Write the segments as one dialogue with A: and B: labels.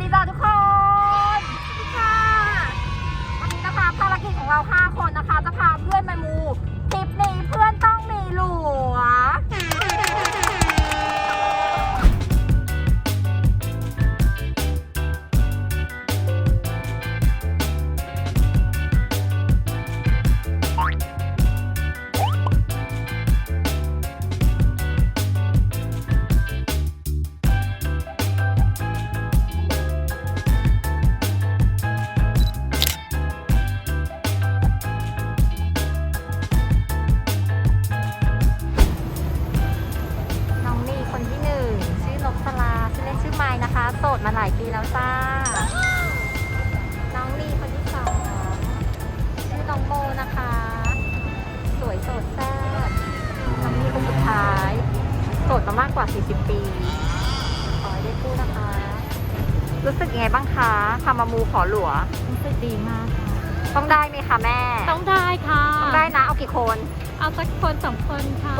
A: ดีจ้า ดมาหลายปีแล้วจ้า น้องนีคนที่สองชื่อน้องโมนะคะ สวยโสดแซ่บน้องนี่คนสุดท้ายโสดมามากกว่า 40 ปี ขอให้ได้คู่นะคะ รู้สึกยังไงบ้างคะทำมามูขอหลัว
B: รู้สึกดีมากค่ะ
A: ต้องได้ไหมคะแม่
B: ต้องได้ค่ะ
A: ต้องได้นะ เอากี่คน
B: เอาสักคนสองคนค่ะ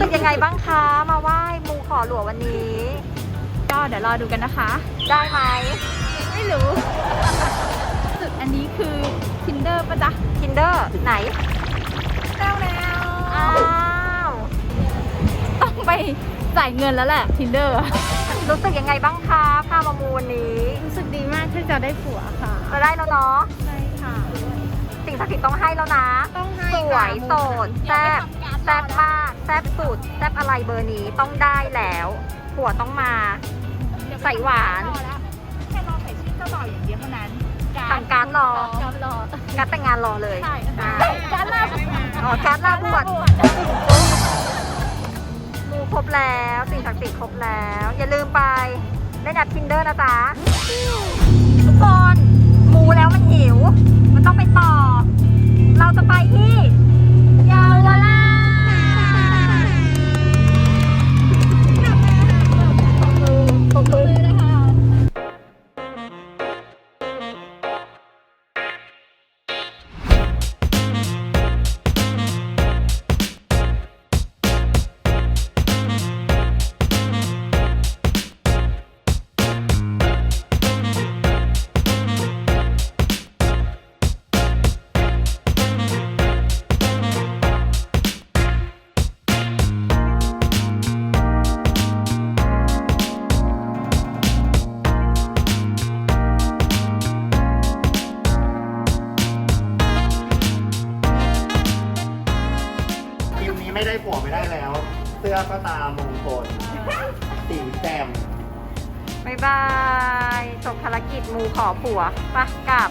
A: สึกยังไงบ้างคะมาไหว้มูขอหลัววันนี้
B: ก็เดี๋ยวรอดูกันนะคะ
A: ได้ไหม
B: ไม่รู้สุดอันนี้คือ tinder ปะจ๊ะ
A: Tinder ไหน
B: แล้วแล้ว
A: อ้าว
B: ต้องไปจ่ายเงินแล้วแหละ tinder
A: รู้สึกยังไงบ้างคะพามามูวันนี้
B: รู้สึกดีมากที่จะได้ผัวค่ะ
A: เราได้แล้วเนาะ
B: ใช่ค่ะ
A: สิ่ง ศักดิ์สิทธิ์ต้องให้แล้วนะ
B: ต้องให้
A: สวยโสดแซ่บแซ่บมากแซ่บสุดแซ่บอะไรเบอร์นี้ต้องได้แล้วผัวต้องมา ใส่หวาน
B: แค่รอใส่ชื่อเจ้าบ่าวอย่างเดียวเท่านั้น
A: ทางการดรอ
B: การรอ
A: การดแต่งงานรอเลย
B: ใช่
A: อ่า
B: การลา
A: อ๋อการดลาบวชมูครบแล้วสิ่งศักดิ์สิทธิ์ครบแล้ว อย่าลืมไปเล่นแอป Tinder นะจ๊ะทุกค
C: น ไม่ได้ผัวไม่ได้แล้ว เสื้อก็ตามมงคลสีแจ่ม
A: บายบายจบภารกิจมูขอผัวไปะกลับ